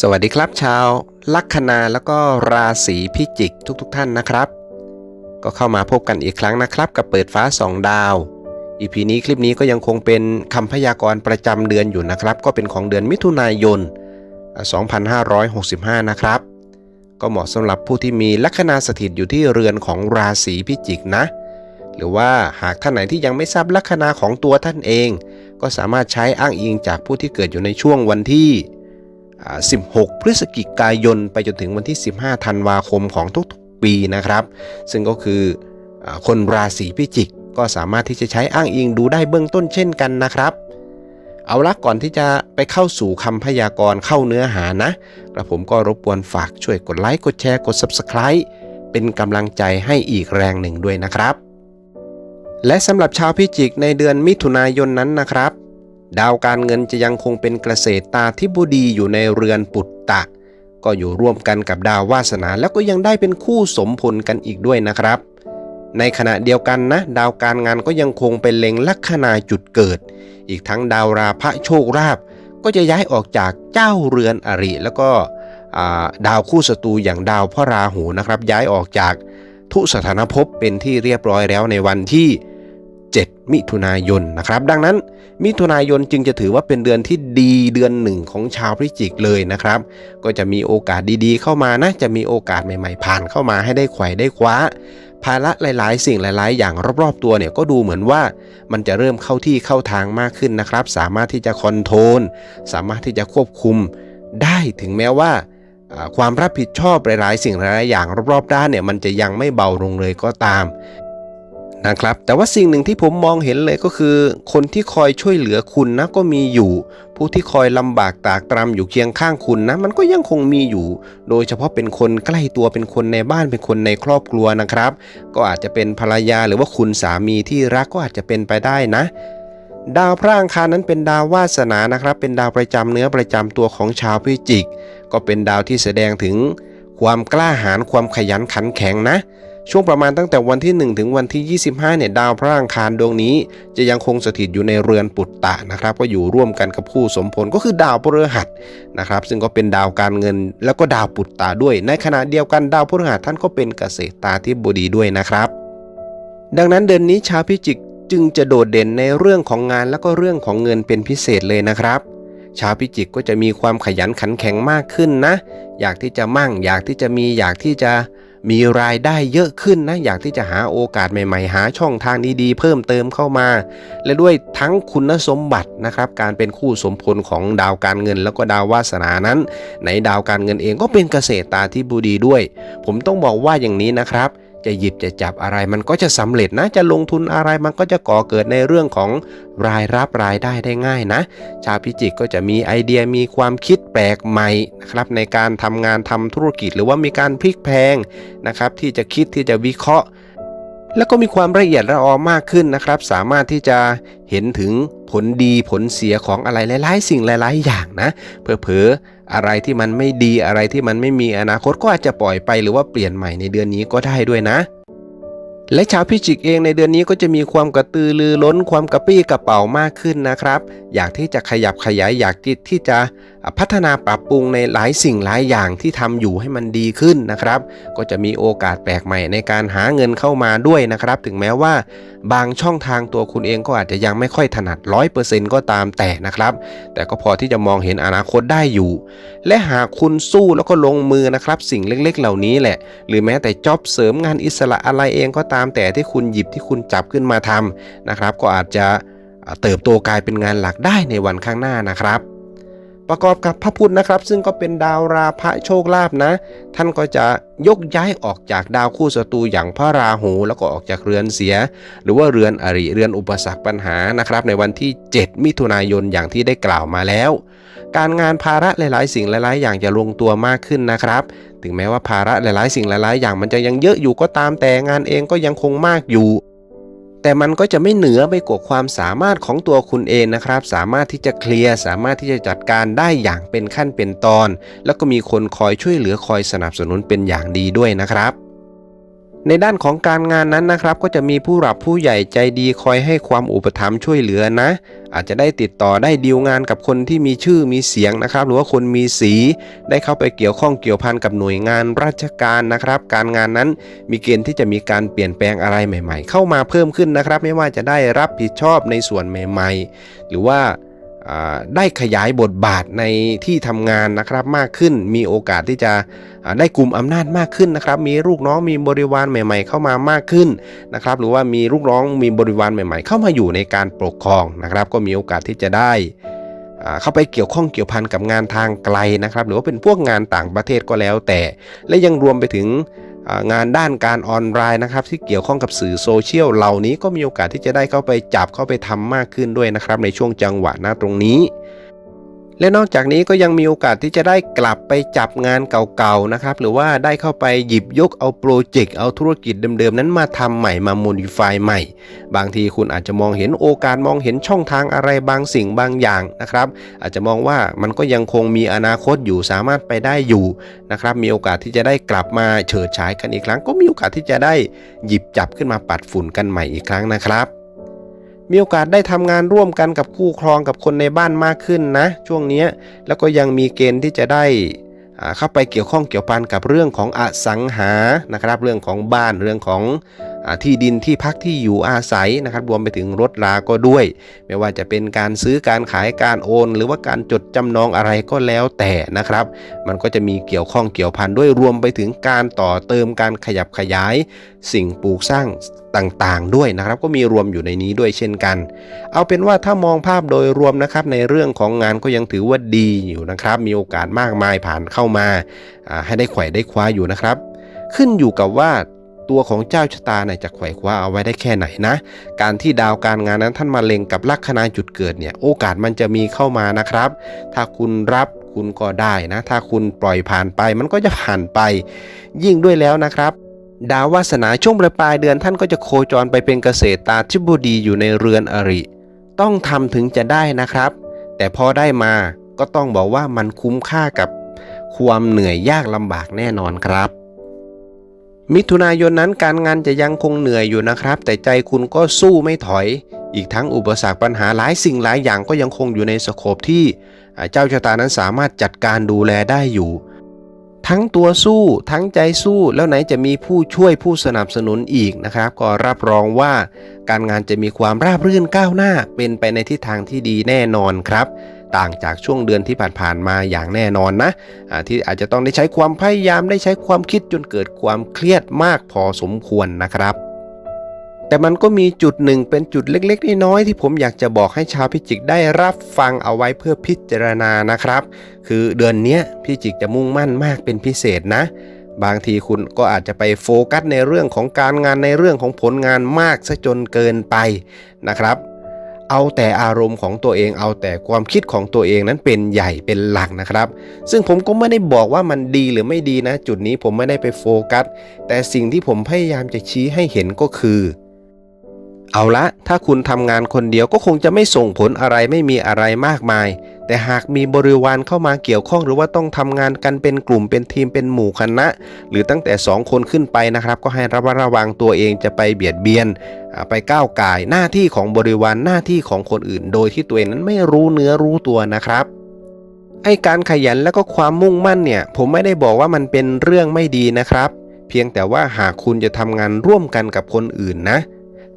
สวัสดีครับชาวลัคนาแล้วก็ราศีพิจิกทุกๆทท่านนะครับ ก็เข้ามาพบกันอีกครั้งนะครับกับเปิดฟ้าสองดาวอีพีนี้คลิปนี้ก็ยังคงเป็นคำพยากรณ์ประจำเดือนอยู่นะครับ ก็เป็นของเดือนมิถุนายน 2565 นะครับ ก็เหมาะสำหรับผู้ที่มีลัคนาสถิตอยู่ที่เรือนของราศีพิจิกนะ หรือว่าหากท่านไหนที่ยังไม่ทราบลัคนาของตัวท่านเอง ก็สามารถใช้อ้างอิงจากผู้ที่เกิดอยู่ในช่วงวันที่ 16 พฤศจิกายน ไปจนถึงวันที่ 15 ธันวาคมของทุกๆปีนะครับ ซึ่งก็คืออคนราศีพิจิกก็สามารถที่จะใช้อ้างอิงดูได้เบื้องต้นเช่นกันนะครับ เอาละก่อนที่จะไปเข้าสู่คำพยากรณ์เข้าเนื้อหานะกระผมก็รบกวนฝากช่วยกดไลค์กดแชร์กด Subscribe เป็นกำลังใจให้อีกแรงหนึ่งด้วยนะครับ และสำหรับชาวพิจิกในเดือนมิถุนายนนั้นนะครับ ดาวการเงินจะยังคงเป็นเกษตรตาธิบดีอยู่ในเรือนปุตตะ ก็อยู่ร่วมกันกับดาววาสนาแล้วก็ยังได้เป็นคู่สมพลกันอีกด้วยนะครับ ในขณะเดียวกันนะ ดาวการงานก็ยังคงเป็นเล็งลัคนาจุดเกิด อีกทั้งดาวราพระโชคราบ ก็จะย้ายออกจากเจ้าเรือนอริ แล้วก็ดาวคู่ศัตรูอย่างดาวพระราหูนะครับ ย้ายออกจากทุสถานภพเป็นที่เรียบร้อยแล้วในวันที่ 7 มิถุนายนนะครับ ดังนั้นมิถุนายนจึงจะถือว่าเป็นเดือนที่ดีเดือนหนึ่งของชาวพิจิกเลยนะครับ ก็จะมีโอกาสดีๆ เข้ามานะ จะมีโอกาสใหม่ๆ ผ่านเข้ามาให้ได้ไขว่ได้คว้า ภาระหลายๆ สิ่งหลาย ๆ อย่างรอบๆ ตัวเนี่ยก็ดูเหมือนว่ามันจะเริ่มเข้าที่เข้าทางมากขึ้นนะครับ สามารถที่จะคอนโทรลสามารถที่จะควบคุมได้ถึงแม้ว่าอ่าความรับผิดชอบหลายๆ สิ่งหลายๆอย่างรอบๆด้านเนี่ยมันจะยังไม่เบาลงเลยก็ตาม นะครับแต่ว่าสิ่งหนึ่งที่ผมมองเห็นเลยก็คือ คนที่คอยช่วยเหลือคุณนะก็มีอยู่ ผู้ที่คอยลำบากตากตรำอยู่เคียงข้างคุณนะ มันก็ยังคงมีอยู่ โดยเฉพาะเป็นคนใกล้ตัวเป็นคนในบ้านเป็นคนในครอบครัวนะครับ ก็อาจจะเป็นภรรยาหรือว่าคุณสามีที่รักก็อาจจะเป็นไปได้นะดาวพระอังคารนั้นเป็นดาววาสนานะครับ เป็นดาวประจำเนื้อประจำตัวของชาวพิจิก ก็เป็นดาวที่แสดงถึงความกล้าหาญความขยันขันแข็งนะ ช่วงประมาณตั้งแต่วันที่ 1 ถึงวันที่ 25 เนี่ยดาวพระอังคารดวงนี้ จะยังคงสถิตอยู่ในเรือนปุตตะนะครับ ก็อยู่ร่วมกันกับคู่สมพลก็คือดาวพฤหัสนะครับ ซึ่งก็เป็นดาวการเงินแล้วก็ดาวปุตตะด้วย ในขณะเดียวกันดาวพฤหัสท่านก็เป็นเกษตรตาธิบดีด้วยนะครับ ดังนั้นเดือนนี้ชาวพิจิกจึงจะโดดเด่นในเรื่องของงานแล้วก็เรื่องของเงินเป็นพิเศษเลยนะครับชาวพิจิกก็จะมีความขยันขันแข็งมากขึ้นนะ อยากที่จะมั่ง อยากที่จะมี อยากที่จะ มีรายได้เยอะขึ้นนะอยากที่จะหาโอกาสใหม่ๆ หาช่องทางดีๆ เพิ่มเติมเข้ามา และด้วยทั้งคุณสมบัตินะครับการเป็นคู่สมพลของดาวการเงิน แล้วก็ดาววาสนานั้น ในดาวการเงินเองก็เป็นเกษตรตาธิบดีด้วย ผมต้องบอกว่าอย่างนี้นะครับ จะหยิบจะจับอะไรมันก็จะสำเร็จนะจะลงทุนอะไรมันก็จะก่อเกิดในเรื่องของรายรับรายได้ได้ง่ายนะ ชาวพิจิกก็จะมีไอเดียมีความคิดแปลกใหม่นะครับในการทำงานทำธุรกิจหรือว่ามีการพลิกแพงนะครับที่จะคิดที่จะวิเคราะห์ แล้วก็มีความละเอียดละออมากขึ้นนะครับ สามารถที่จะเห็นถึงผลดีผลเสียของอะไรหลาย ๆ สิ่งหลาย ๆ อย่างนะเผลอๆอะไรที่มันไม่ดีอะไรที่มันไม่มีอนาคตก็อาจจะปล่อยไปหรือว่าเปลี่ยนใหม่ในเดือนนี้ก็ได้ด้วยนะและชาวพิจิกเองในเดือนนี้ก็จะมีความกระตือรือร้นความกระปี้กระเป๋ามากขึ้นนะครับ อยากที่จะขยับขยายอยากที่จะ พัฒนาปรับปรุงในหลายสิ่งหลายอย่างที่ทำอยู่ให้มันดีขึ้นนะครับ ก็จะมีโอกาสแปลกใหม่ในการหาเงินเข้ามาด้วยนะครับ ถึงแม้ว่าบางช่องทางตัวคุณเองก็อาจจะยังไม่ค่อยถนัด 100%ก็ตามแต่นะครับ แต่ก็พอที่จะมองเห็นอนาคตได้อยู่ และหากคุณสู้แล้วก็ลงมือนะครับ สิ่งเล็กๆ เหล่านี้แหละ หรือแม้แต่จ็อบเสริมงานอิสระอะไรเองก็ตามแต่ที่คุณหยิบที่คุณจับขึ้นมาทำนะครับ ก็อาจจะเติบโตกลายเป็นงานหลักได้ในวันข้างหน้านะครับ ประกอบกับพระพุธนะครับ ซึ่งก็เป็นดาวราพระโชคลาภนะ ท่านก็จะยกย้ายออกจากดาวคู่ศัตรูอย่างพระราหู แล้วก็ออกจากเรือนเสีย หรือว่าเรือนอริเรือนอุปสรรคปัญหานะครับ ในวันที่ 7 มิถุนายนอย่างที่ได้กล่าวมาแล้ว การงานภาระหลาย ๆ สิ่งหลาย ๆ อย่างจะลงตัวมากขึ้นนะครับ ถึงแม้ว่าภาระหลาย ๆ สิ่งหลาย ๆ อย่างมันจะยังเยอะอยู่ก็ตามแต่งานเองก็ยังคงมากอยู่ แต่มันก็จะไม่เหนือไปกว่าความสามารถของตัวคุณเองนะครับ สามารถที่จะเคลียร์สามารถที่จะจัดการได้อย่างเป็นขั้นเป็นตอน แล้วก็มีคนคอยช่วยเหลือคอยสนับสนุนเป็นอย่างดีด้วยนะครับ ในด้านของการงานนั้นนะครับ ก็จะมีผู้หลับผู้ใหญ่ใจดีคอยให้ความอุปถัมภ์ช่วยเหลือนะ อาจจะได้ติดต่อได้ดีลงานกับคนที่มีชื่อมีเสียงนะครับ หรือว่าคนมีสี ได้เข้าไปเกี่ยวข้องเกี่ยวพันกับหน่วยงานราชการนะครับ การงานนั้นมีเกณฑ์ที่จะมีการเปลี่ยนแปลงอะไรใหม่ ๆ เข้ามาเพิ่มขึ้นนะครับ ไม่ว่าจะได้รับผิดชอบในส่วนใหม่ ๆ หรือว่าอ่า ได้ขยายบทบาทในที่ทำงานนะครับมากขึ้น มีโอกาสที่จะได้กลุ่มอำนาจมากขึ้นนะครับ มีลูกน้องมีบริวารใหม่ ๆ เข้ามามากขึ้นนะครับ หรือว่ามีลูกน้องมีบริวารใหม่ ๆ เข้ามาอยู่ในการปกครองนะครับ ก็มีโอกาสที่จะได้เข้าไปเกี่ยวข้องเกี่ยวพันกับงานทางไกลนะครับ หรือว่าเป็นพวกงานต่างประเทศก็แล้วแต่ และยังรวมไปถึง งานด้านการออนไลน์นะครับที่เกี่ยวข้องกับสื่อโซเชียลเหล่านี้ก็มีโอกาสที่จะได้เข้าไปจับเข้าไปทำมากขึ้นด้วยนะครับในช่วงจังหวะนะตรงนี้ และนอกจากนี้ก็ยังมีโอกาสที่จะได้กลับไปจับงานเก่าๆนะครับหรือว่าได้เข้าไปหยิบยกเอาโปรเจกต์เอาธุรกิจเดิมๆนั้นมาทำใหม่มาโมดิฟายใหม่ บางทีคุณอาจจะมองเห็นโอกาสมองเห็นช่องทางอะไรบางสิ่งบางอย่างนะครับอาจจะมองว่ามันก็ยังคงมีอนาคตอยู่สามารถไปได้อยู่นะครับมีโอกาสที่จะได้กลับมาเฉิดฉายกันอีกครั้ง ก็มีโอกาสที่จะได้หยิบจับขึ้นมาปัดฝุ่นกันใหม่อีกครั้งนะครับ มีโอกาสได้ทำงานร่วมกันกับคู่ครองกับคนในบ้านมากขึ้นนะ ช่วงนี้แล้วก็ยังมีเกณฑ์ที่จะได้เข้าไปเกี่ยวข้องเกี่ยวพันกับเรื่องของอสังหานะครับ เรื่องของบ้านเรื่องของ ที่ดินที่พักที่อยู่อาศัยนะครับ รวมไปถึงรถราก็ด้วย ไม่ว่าจะเป็นการซื้อการขายการโอน หรือว่าการจดจำนองอะไรก็แล้วแต่นะครับ มันก็จะมีเกี่ยวข้องเกี่ยวพันด้วยรวมไปถึงการต่อเติมการขยับขยาย สิ่งปลูกสร้างต่างๆ ด้วยนะครับ ก็มีรวมอยู่ในนี้ด้วยเช่นกัน เอาเป็นว่าถ้ามองภาพโดยรวมนะครับในเรื่องของงานก็ยังถือว่าดีอยู่นะครับ มีโอกาสมากมายผ่านเข้ามาให้ได้ไขว่ได้คว้าอยู่นะครับ ขึ้นอยู่กับว่า ตัวของเจ้าชะตาเนี่ยจะไขว่คว้าเอาไว้ได้แค่ไหนนะ การที่ดาวการงานนั้นท่านมาเล็งกับลัคนาจุดเกิดเนี่ยโอกาสมันจะมีเข้ามานะครับ ถ้าคุณรับคุณก็ได้นะ ถ้าคุณปล่อยผ่านไปมันก็จะผ่านไป ยิ่งด้วยแล้วนะครับดาววาสนาช่วงปลายปลายเดือนท่านก็จะโคจรไปเป็นเกษตรตาธิบดีอยู่ในเรือนอริ ต้องทำถึงจะได้นะครับ แต่พอได้มาก็ต้องบอกว่ามันคุ้มค่ากับความเหนื่อยยากลำบากแน่นอนครับ มิถุนายนนั้นการงานจะยังคงเหนื่อยอยู่นะครับ แต่ใจคุณก็สู้ไม่ถอย อีกทั้งอุปสรรคปัญหาหลายสิ่งหลายอย่างก็ยังคงอยู่ในสโคปที่เจ้าชะตานั้นสามารถจัดการดูแลได้อยู่ ทั้งตัวสู้ทั้งใจสู้แล้วไหนจะมีผู้ช่วยผู้สนับสนุนอีกนะครับ ก็รับรองว่าการงานจะมีความราบรื่นก้าวหน้าเป็นไปในทิศทางที่ดีแน่นอนครับ ต่างจากช่วงเดือนที่ผ่านๆมาอย่างแน่นอนนะอ่าที่อาจจะต้องได้ใช้ความพยายามได้ใช้ความคิดจนเกิดความเครียดมากพอสมควรนะครับแต่มันก็มีจุดหนึ่งเป็นจุดเล็กๆน้อยๆที่ผมอยากจะบอกให้ชาวพิจิกได้รับฟังเอาไว้เพื่อพิจารณานะครับ คือเดือนนี้พิจิกจะมุ่งมั่นมากเป็นพิเศษนะ บางทีคุณก็อาจจะไปโฟกัสในเรื่องของการงานในเรื่องของผลงานมากซะจนเกินไปนะครับ เอาแต่อารมณ์ของตัวเอง เอาแต่ความคิดของตัวเองนั้นเป็นใหญ่เป็นหลักนะครับ ซึ่งผมก็ไม่ได้บอกว่ามันดีหรือไม่ดีนะ จุดนี้ผมไม่ได้ไปโฟกัส แต่สิ่งที่ผมพยายามจะชี้ให้เห็นก็คือ เอาละถ้าคุณทำงานคนเดียวก็คงจะไม่ส่งผลอะไรไม่มีอะไรมากมาย แต่หากมีบริวารเข้ามาเกี่ยวข้อง หรือว่าต้องทำงานกันเป็นกลุ่มเป็นทีมเป็นหมู่คณะ หรือตั้งแต่ 2 คนขึ้นไปนะครับ ก็ให้ระมัดระวังตัวเองจะไปเบียดเบียนไปก้าวไก่หน้าที่ของบริวารหน้าที่ของคนอื่น โดยที่ตัวเองนั้นไม่รู้เนื้อรู้ตัวนะครับไอการขยันแล้วก็ความมุ่งมั่นเนี่ย ผมไม่ได้บอกว่ามันเป็นเรื่องไม่ดีนะครับ เพียงแต่ว่าหากคุณจะทำงานร่วมกันกับคนอื่นนะ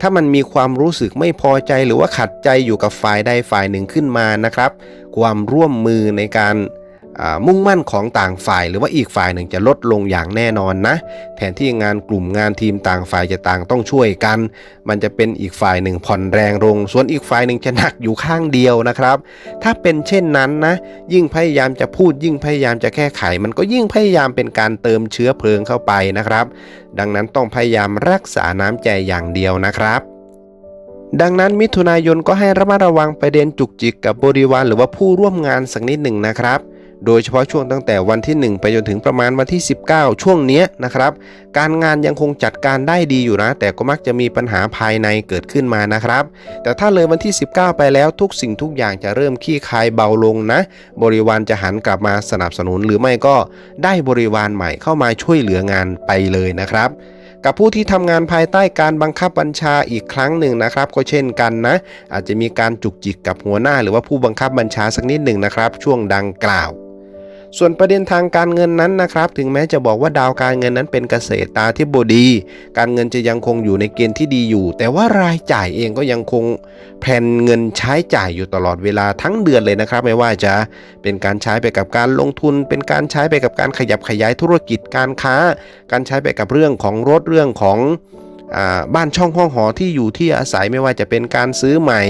ถ้ามันมีความรู้สึกไม่พอใจหรือว่าขัดใจอยู่กับฝ่ายใดฝ่ายหนึ่งขึ้นมานะครับ ความร่วมมือในการ มุ่งมั่นของต่างฝ่าย หรือว่าอีกฝ่ายหนึ่งจะลดลงอย่างแน่นอนนะ แทนที่งานกลุ่มงานทีมต่างฝ่ายจะต่างต้องช่วยกัน มันจะเป็นอีกฝ่ายหนึ่งผ่อนแรงลง ส่วนอีกฝ่ายหนึ่งจะหนักอยู่ข้างเดียวนะครับ ถ้าเป็นเช่นนั้นนะ ยิ่งพยายามจะพูดยิ่งพยายามจะแก้ไข มันก็ยิ่งพยายามเป็นการเติมเชื้อเพลิงเข้าไปนะครับ ดังนั้นต้องพยายามรักษาน้ำใจอย่างเดียวนะครับดังนั้นมิถุนายนก็ให้ระมัดระวังประเด็นจุกจิกกับบริวารหรือว่าผู้ร่วมงานสักนิดหนึ่งนะครับ โดยเฉพาะช่วงตั้งแต่วันที่ 1 ไปจนถึงประมาณวันที่ 19 ช่วงเนี้ยนะครับ การงานยังคงจัดการได้ดีอยู่นะ แต่ก็มักจะมีปัญหาภายในเกิดขึ้นมานะครับ แต่ถ้าเลยวันที่ 19 ไปแล้วทุกสิ่งทุกอย่างจะเริ่มขี้คายเบาลงนะ บริวารจะหันกลับมาสนับสนุนหรือไม่ก็ได้บริวารใหม่เข้ามาช่วยเหลืองานไปเลยนะครับกับผู้ที่ทำงานภายใต้การบังคับบัญชาอีกครั้งหนึ่งนะครับ ก็เช่นกันนะ อาจจะมีการจุกจิกกับหัวหน้า หรือว่าผู้บังคับบัญชาสักนิดหนึ่งนะครับ ช่วงดังกล่าว ส่วนประเด็นทางการเงินนั้นนะครับ ถึงแม้จะบอกว่าดาวการเงินนั้นเป็นเกษตรตาธิบดี การเงินจะยังคงอยู่ในเกณฑ์ที่ดีอยู่ แต่ว่ารายจ่ายเองก็ยังคงแผนเงินใช้จ่ายอยู่ตลอดเวลาทั้งเดือนเลยนะครับ ไม่ว่าจะเป็นการใช้ไปกับการลงทุน เป็นการใช้ไปกับการขยับขยายธุรกิจการค้า การใช้ไปกับเรื่องของรถเรื่องของ บ้านช่องห้องหอที่อยู่ที่อาศัยไม่ว่าจะเป็นการซื้อใหม่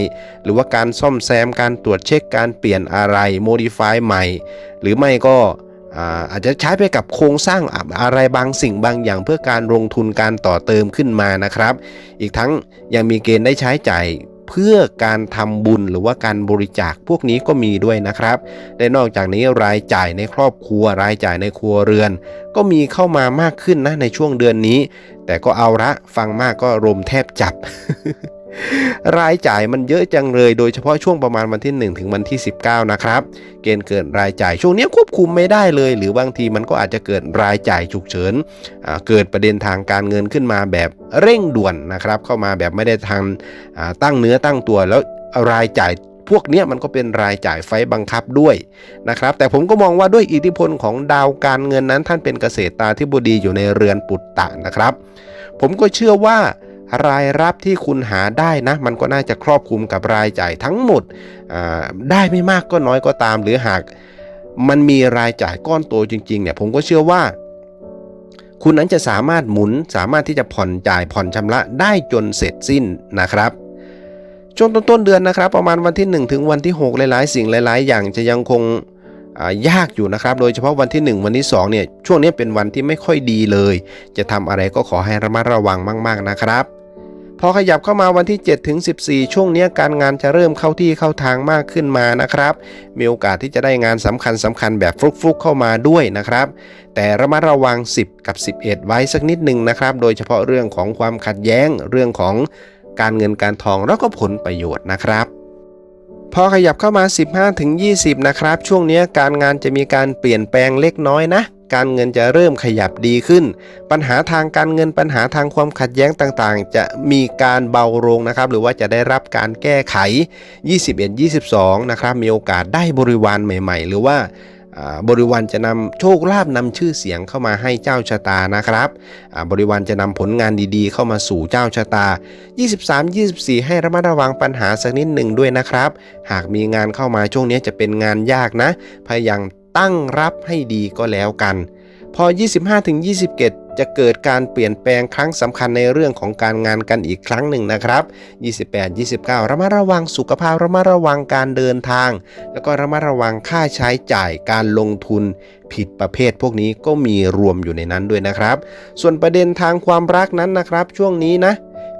หรือว่าการซ่อมแซมการตรวจเช็คการเปลี่ยนอะไรโมดิฟายใหม่ หรือไม่ก็อาอาจจะใช้ไปกับโครงสร้างอะไรบางสิ่งบางอย่างเพื่อการลงทุนการต่อเติมขึ้นมานะครับ อีกทั้งยังมีเกณฑ์ได้ใช้จ่าย เพื่อการทำบุญหรือว่าการบริจาคพวกนี้ก็มีด้วยนะครับ และนอกจากนี้รายจ่ายในครอบครัวรายจ่ายในครัวเรือน ก็มีเข้ามามากขึ้นนะในช่วงเดือนนี้ แต่ก็เอาละฟังมากก็รมแทบจับ รายจ่ายมันเยอะจังเลยโดยเฉพาะช่วงประมาณวันที่ 1 ถึงวันที่ 19 นะครับ เกณฑ์เกิดรายจ่ายช่วงนี้ควบคุมไม่ได้เลย หรือบางทีมันก็อาจจะเกิดรายจ่ายฉุกเฉินเกิดประเด็นทางการเงินขึ้นมาแบบเร่งด่วนนะครับ เข้ามาแบบไม่ได้ทางตั้งเนื้อตั้งตัวแล้วรายจ่ายพวกนี้มันก็เป็นรายจ่ายไฟบังคับด้วยนะครับ แต่ผมก็มองว่าด้วยอิทธิพลของดาวการเงินนั้นท่านเป็นเกษตรตาธิบดีอยู่ในเรือนปุตตะนะครับ ผมก็เชื่อว่า รายรับที่คุณหาได้นะ มันก็น่าจะครอบคลุมกับรายจ่ายทั้งหมดได้ไม่มากก็น้อยก็ตาม หรือหากมันมีรายจ่ายก้อนโตจริงๆเนี่ยผมก็เชื่อว่า คุณนั้นจะสามารถหมุนสามารถที่จะผ่อนจ่ายผ่อนชำระได้จนเสร็จสิ้นนะครับช่วงต้นๆเดือนนะครับ ประมาณวันที่ 1 ถึงวันที่ 6 หลายๆ สิ่งหลาย ๆ อย่างจะยังคงยากอยู่นะครับ โดยเฉพาะวันที่ 1 วันที่2เนี่ยช่วงนี้เป็นวันที่ไม่ค่อยดีเลย จะทำอะไรก็ขอให้ระมัดระวังมาก ๆนะครับ พอขยับเข้ามาวันที่7ถึง14 ช่วงนี้การงานจะเริ่มเข้าที่เข้าทางมากขึ้นมานะครับ มีโอกาสที่จะได้งานสำคัญสำคัญแบบฟลุกๆเข้ามาด้วยนะครับ แต่ระมัดระวัง 10 กับ 11 ไว้สักนิดหนึ่งนะครับ โดยเฉพาะเรื่องของความขัดแย้งเรื่องของการเงินการทองแล้วก็ผลประโยชน์นะครับพอขยับเข้ามา 15ถึง20 นะครับ ช่วงนี้การงานจะมีการเปลี่ยนแปลงเล็กน้อยนะ การเงินจะเริ่มขยับดีขึ้น ปัญหาทางการเงินปัญหาทางความขัดแย้งต่างๆ จะมีการเบาลงนะครับ หรือว่าจะได้รับการแก้ไข 21 22 นะครับ มีโอกาสได้บริวารใหม่ ๆ หรือว่าบริวารจะนำโชคลาภนำชื่อเสียงเข้ามาให้เจ้าชะตานะครับ บริวารจะนำผลงานดีๆ เข้ามาสู่เจ้าชะตา 23 24 ให้ระมัดระวังปัญหาสักนิดหนึ่งด้วยนะครับ หากมีงานเข้ามาช่วงนี้จะเป็นงานยากนะ พยายาม ตั้งรับให้ดีก็แล้วกัน พอ 25ถึง27 จะเกิดการเปลี่ยนแปลงครั้งสำคัญในเรื่องของการงานกันอีกครั้งหนึ่งนะครับ 28 29 ระมัดระวังสุขภาพระมัดระวังการเดินทาง แล้วก็ระมัดระวังค่าใช้จ่ายการลงทุนผิดประเภทพวกนี้ก็มีรวมอยู่ในนั้นด้วยนะครับ ส่วนประเด็นทางความรักนั้นนะครับ ช่วงนี้นะ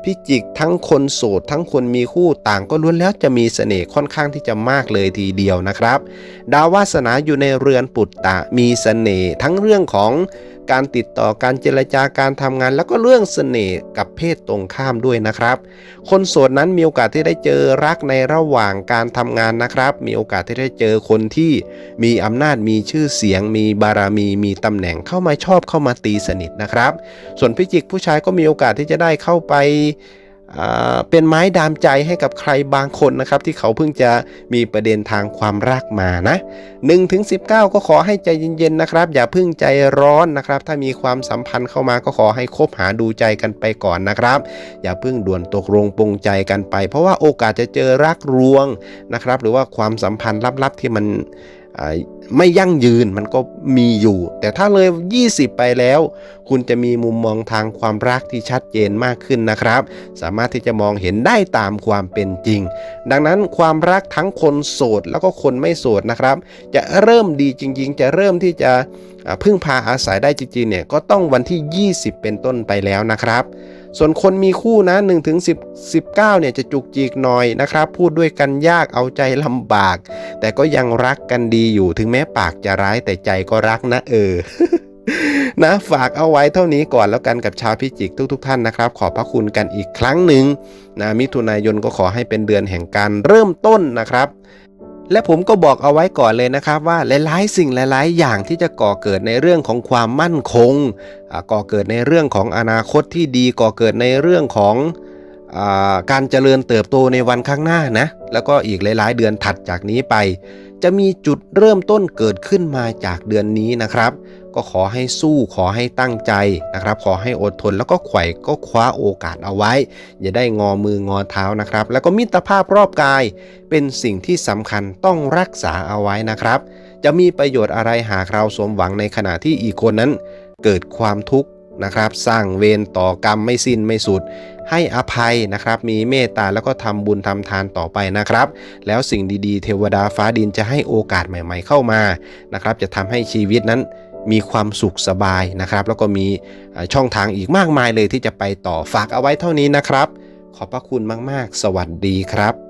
พิจิกทั้งคนโสดทั้งคนมีคู่ต่างก็ล้วนแล้วจะมีเสน่ห์ค่อนข้างที่จะมากเลยทีเดียวนะครับ ดาววาสนาอยู่ในเรือนปุตตะมีเสน่ห์ทั้งเรื่องของการติดต่อการเจรจาการทำงาน แล้วก็เรื่องเสน่ห์กับเพศตรงข้ามด้วยนะครับ คนโสดนั้นมีโอกาสที่ได้เจอรักในระหว่างการทำงานนะครับ มีโอกาสที่ได้เจอคนที่มีอำนาจมีชื่อเสียง มีบารมีมีตำแหน่งเข้ามาชอบเข้ามาตีสนิทนะครับ ส่วนพิจิกผู้ชายก็มีโอกาสที่จะได้เข้าไปเป็นไม้ดามใจให้กับใครบางคนนะครับที่เขาเพิ่งจะมีประเด็นทางความรักมานะ1ถึง19 ก็ขอให้ใจเย็นๆนะครับ อย่าเพิ่งใจร้อนนะครับ ถ้ามีความสัมพันธ์เข้ามาก็ขอให้คบหาดูใจกันไปก่อนนะครับ อย่าเพิ่งด่วนตกลงปรงใจกันไป เพราะว่าโอกาสจะเจอรักรวงนะครับ หรือว่าความสัมพันธ์ลับๆที่มัน ไม่ยั่งยืนมันก็มีอยู่ แต่ถ้าเลย 20 ไปแล้ว คุณจะมีมุมมองทางความรักที่ชัดเจนมากขึ้นนะครับ สามารถที่จะมองเห็นได้ตามความเป็นจริง ดังนั้นความรักทั้งคนโสดแล้วก็คนไม่โสดนะครับ จะเริ่มดีจริง ๆ จะเริ่มที่จะพึ่งพาอาศัยได้จริงๆเนี่ยก็ต้องวันที่ 20 เป็นต้นไปแล้วนะครับ ส่วนคนมีคู่นะ1ถึง10 19เนี่ยจะจุกจิกหน่อยนะครับ พูดด้วยกันยากเอาใจลำบาก แต่ก็ยังรักกันดีอยู่ถึงแม้ปากจะร้ายแต่ใจก็รักนะเออนะฝากเอาไว้เท่านี้ก่อนแล้วกันกับชาวพิจิกทุกๆทท่านนะครับ ขอบพระคุณกันอีกครั้งหนึ่งนะมิถุนายนก็ขอให้เป็นเดือนแห่งการเริ่มต้นนะครับ และผมก็บอกเอาไว้ก่อนเลยนะครับว่าหลายๆ สิ่งหลาย ๆ อย่างที่จะก่อเกิดในเรื่องของความมั่นคงก่อเกิดในเรื่องของอนาคตที่ดีก่อเกิดในเรื่องของอการเจริญเติบโตในวันข้างหน้านะแล้วก็อีกหลาย ๆ เดือนถัดจากนี้ไป จะมีจุดเริ่มต้นเกิดขึ้นมาจากเดือนนี้นะครับ ก็ขอให้สู้ขอให้ตั้งใจนะครับ ขอให้อดทนแล้วก็ไขว่ก็คว้าโอกาสเอาไว้ อย่าได้งอมืองอเท้านะครับ แล้วก็มิตรภาพรอบกาย เป็นสิ่งที่สำคัญต้องรักษาเอาไว้นะครับ จะมีประโยชน์อะไรหากเราสมหวังในขณะที่อีกคนนั้น เกิดความทุกข์ นะครับ สร้างเวรต่อกรรมไม่สิ้นไม่สุด ให้อภัยนะครับ มีเมตตาแล้วก็ทำบุญทำทานต่อไปนะครับ แล้วสิ่งดีๆ เทวดาฟ้าดินจะให้โอกาสใหม่ ๆ เข้ามานะครับ จะทำให้ชีวิตนั้นมีความสุขสบายนะครับ แล้วก็มีช่องทางอีกมากมายเลยที่จะไปต่อฝากเอาไว้เท่านี้นะครับ ขอบพระคุณมากๆ สวัสดีครับ